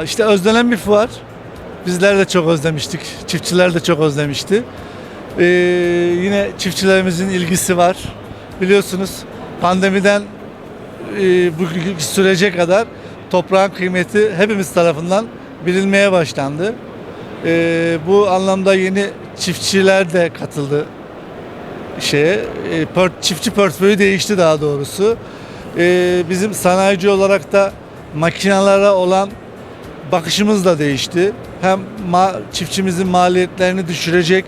merhaba. İşte özlenen bir fuar. Bizler de çok özlemiştik. Çiftçiler de çok özlemişti. Ee, yine çiftçilerimizin ilgisi var. Biliyorsunuz pandemiden e, bugünkü sürece kadar toprağın kıymeti hepimiz tarafından bilinmeye başlandı. Ee, bu anlamda yeni çiftçiler de katıldı şeye. E, port- çiftçi portföyü değişti daha doğrusu. Ee, bizim sanayici olarak da makinalara olan bakışımız da değişti. Hem ma- çiftçimizin maliyetlerini düşürecek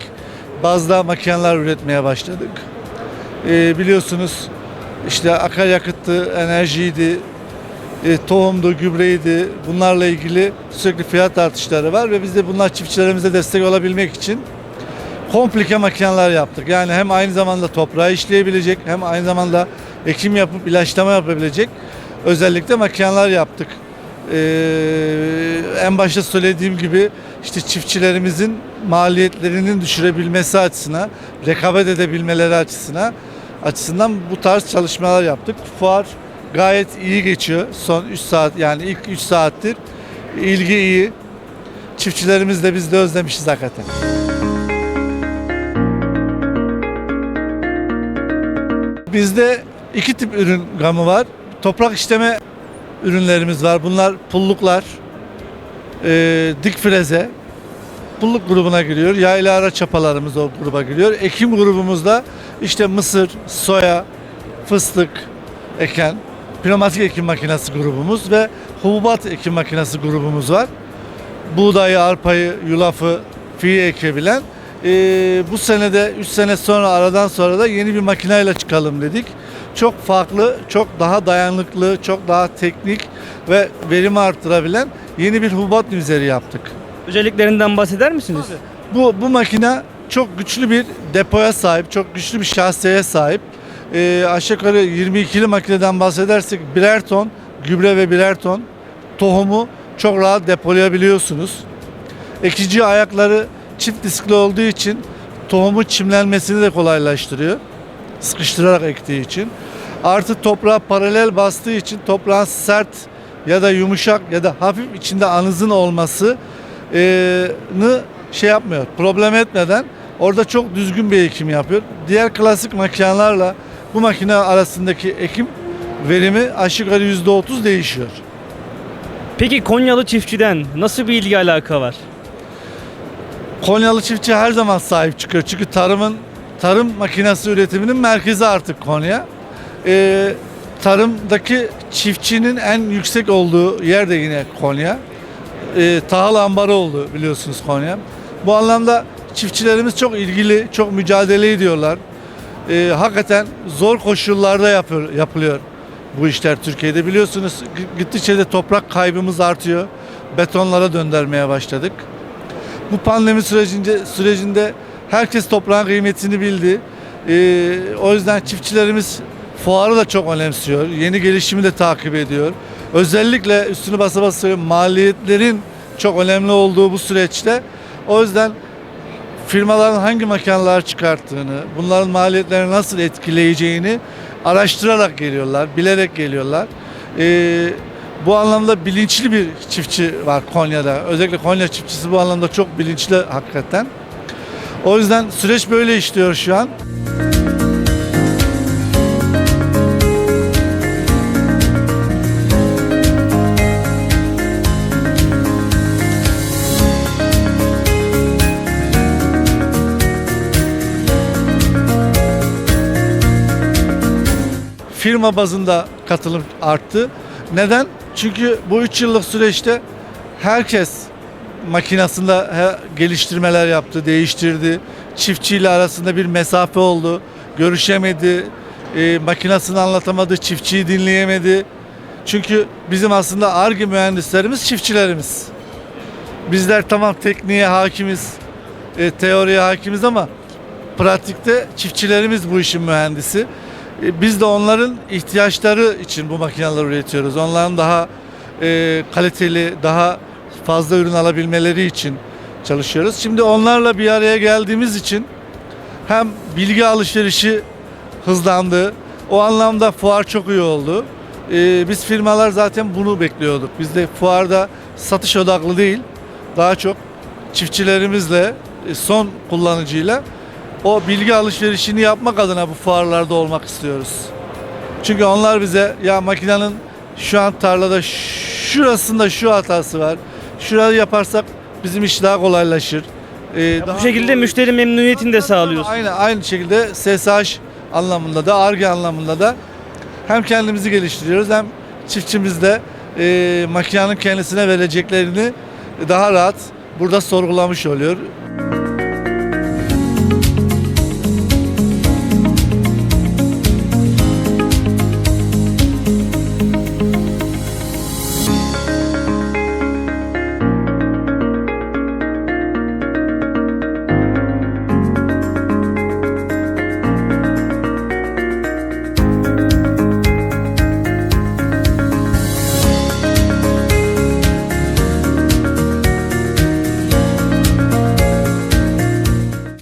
bazda makineler üretmeye başladık. Ee, biliyorsunuz işte akaryakıttı, enerjiydi, e, tohumdu, gübreydi. Bunlarla ilgili sürekli fiyat artışları var ve biz de bunlar çiftçilerimize destek olabilmek için komplike makineler yaptık. Yani hem aynı zamanda toprağı işleyebilecek hem aynı zamanda ekim yapıp ilaçlama yapabilecek özellikle makineler yaptık. Ee, en başta söylediğim gibi işte çiftçilerimizin maliyetlerinin düşürebilmesi açısına, rekabet edebilmeleri açısına açısından bu tarz çalışmalar yaptık. Fuar gayet iyi geçiyor. Son 3 saat yani ilk 3 saattir ilgi iyi. Çiftçilerimiz de biz de özlemişiz hakikaten. Bizde iki tip ürün gamı var. Toprak işleme ürünlerimiz var. Bunlar pulluklar, e, dik freze, pulluk grubuna giriyor. Yaylı ara çapalarımız o gruba giriyor. Ekim grubumuzda işte mısır, soya, fıstık eken, pneumatik ekim makinesi grubumuz ve hububat ekim makinesi grubumuz var. Buğdayı, arpayı, yulafı, fiyi ekebilen. E, bu senede 3 sene sonra aradan sonra da yeni bir makineyle çıkalım dedik. Çok farklı, çok daha dayanıklı, çok daha teknik ve verimi arttırabilen yeni bir hububat üzeri yaptık. Özelliklerinden bahseder misiniz? Bu, bu makine çok güçlü bir depoya sahip, çok güçlü bir şahsiyeye sahip. Ee, aşağı yukarı 22'li makineden bahsedersek birer ton gübre ve birer ton tohumu çok rahat depolayabiliyorsunuz. Ekici ayakları çift diskli olduğu için tohumun çimlenmesini de kolaylaştırıyor. Sıkıştırarak ektiği için. Artı toprağa paralel bastığı için toprağın sert ya da yumuşak ya da hafif içinde anızın olması eee, nı şey yapmıyor. Problem etmeden orada çok düzgün bir ekim yapıyor. Diğer klasik makinelerle bu makine arasındaki ekim verimi aşağı yukarı %30 değişiyor. Peki Konyalı çiftçiden nasıl bir ilgi alaka var? Konyalı çiftçi her zaman sahip çıkıyor. Çünkü tarımın tarım makinesi üretiminin merkezi artık Konya. Ee, tarımdaki çiftçinin en yüksek olduğu yer de yine Konya. Ee, tahıl ambarı oldu biliyorsunuz Konya. Bu anlamda çiftçilerimiz çok ilgili, çok mücadele ediyorlar. Ee, hakikaten zor koşullarda yapıyor, yapılıyor bu işler Türkiye'de. Biliyorsunuz gittikçe de toprak kaybımız artıyor. Betonlara döndürmeye başladık. Bu pandemi sürecinde sürecinde herkes toprağın kıymetini bildi. Ee, o yüzden çiftçilerimiz fuarı da çok önemsiyor. Yeni gelişimi de takip ediyor. Özellikle üstünü basa basa maliyetlerin çok önemli olduğu bu süreçte o yüzden firmaların hangi makineler çıkarttığını, bunların maliyetlerini nasıl etkileyeceğini araştırarak geliyorlar, bilerek geliyorlar. Ee, bu anlamda bilinçli bir çiftçi var Konya'da. Özellikle Konya çiftçisi bu anlamda çok bilinçli hakikaten. O yüzden süreç böyle işliyor şu an. firma bazında katılım arttı. Neden? Çünkü bu 3 yıllık süreçte herkes makinasında geliştirmeler yaptı, değiştirdi. Çiftçiyle arasında bir mesafe oldu. Görüşemedi, e, makinasını anlatamadı, çiftçiyi dinleyemedi. Çünkü bizim aslında ARGE mühendislerimiz çiftçilerimiz. Bizler tamam tekniğe hakimiz, e, teoriye hakimiz ama pratikte çiftçilerimiz bu işin mühendisi. E, Biz de onların ihtiyaçları için bu makineleri üretiyoruz. Onların daha e, kaliteli, daha fazla ürün alabilmeleri için çalışıyoruz. Şimdi onlarla bir araya geldiğimiz için hem bilgi alışverişi hızlandı. O anlamda fuar çok iyi oldu. E, biz firmalar zaten bunu bekliyorduk. Biz de fuarda satış odaklı değil, daha çok çiftçilerimizle, e, son kullanıcıyla o bilgi alışverişini yapmak adına bu fuarlarda olmak istiyoruz. Çünkü onlar bize ya makinenin şu an tarlada şurasında şu hatası var. Şurayı yaparsak bizim iş daha kolaylaşır. Ee, Bu daha şekilde doğru- müşteri memnuniyetini de sağlıyorsunuz. Aynı aynı şekilde SSH anlamında da ARGE anlamında da hem kendimizi geliştiriyoruz hem çiftçimiz de e, makinenin kendisine vereceklerini daha rahat burada sorgulamış oluyor.